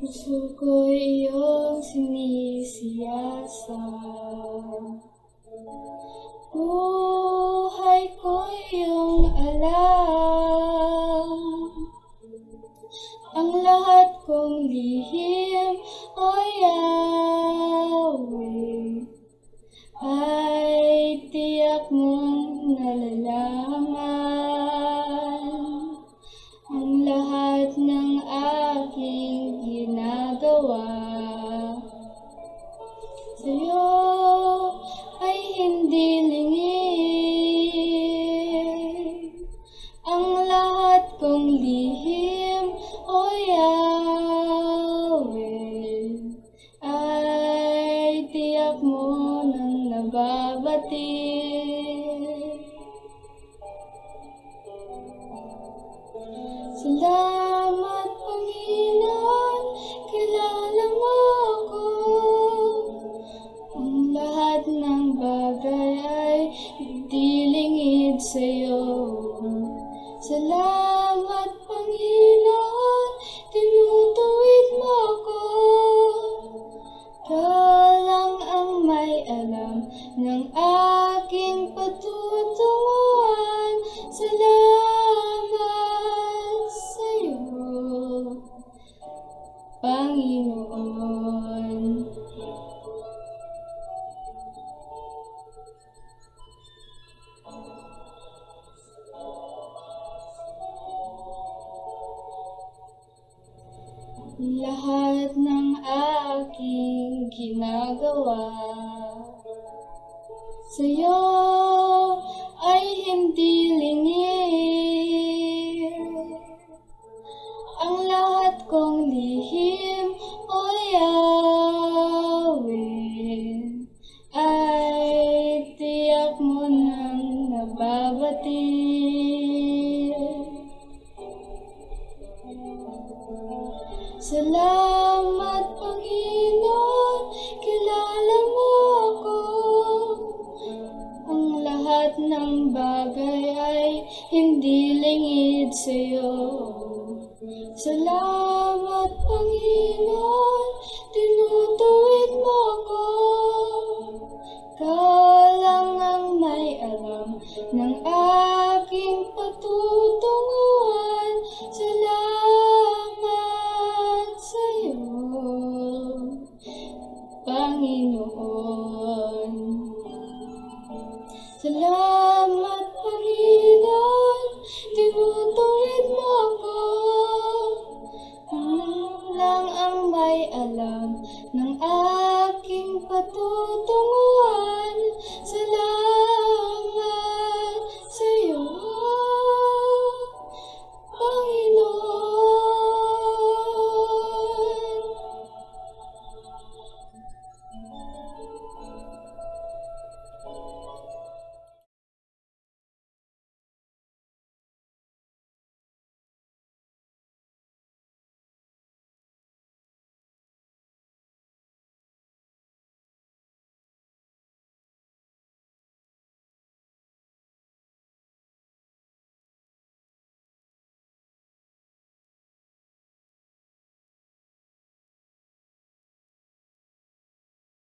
Puso ko iyong sinisiyasa Ang lahat kong lihim, sa'yo. Salamat, Lahat ng aking ginagawa Sa'yo ay hindi lingid Ang lahat kong lihim, O Yahweh Ay tiyak mo nang nababatid Salamat, Panginoon, kilala mo ako. Ang lahat ng bagay ay hindi lingid sa'yo. Salamat, Panginoon, tinutuwid mo ako. Ikaw lang ang may alam ng aking patutunguhan. Panginoon. Salamat, Panginoon, tinutuwid mo ako. Ang lang ang may alam ng aking patutunguhan.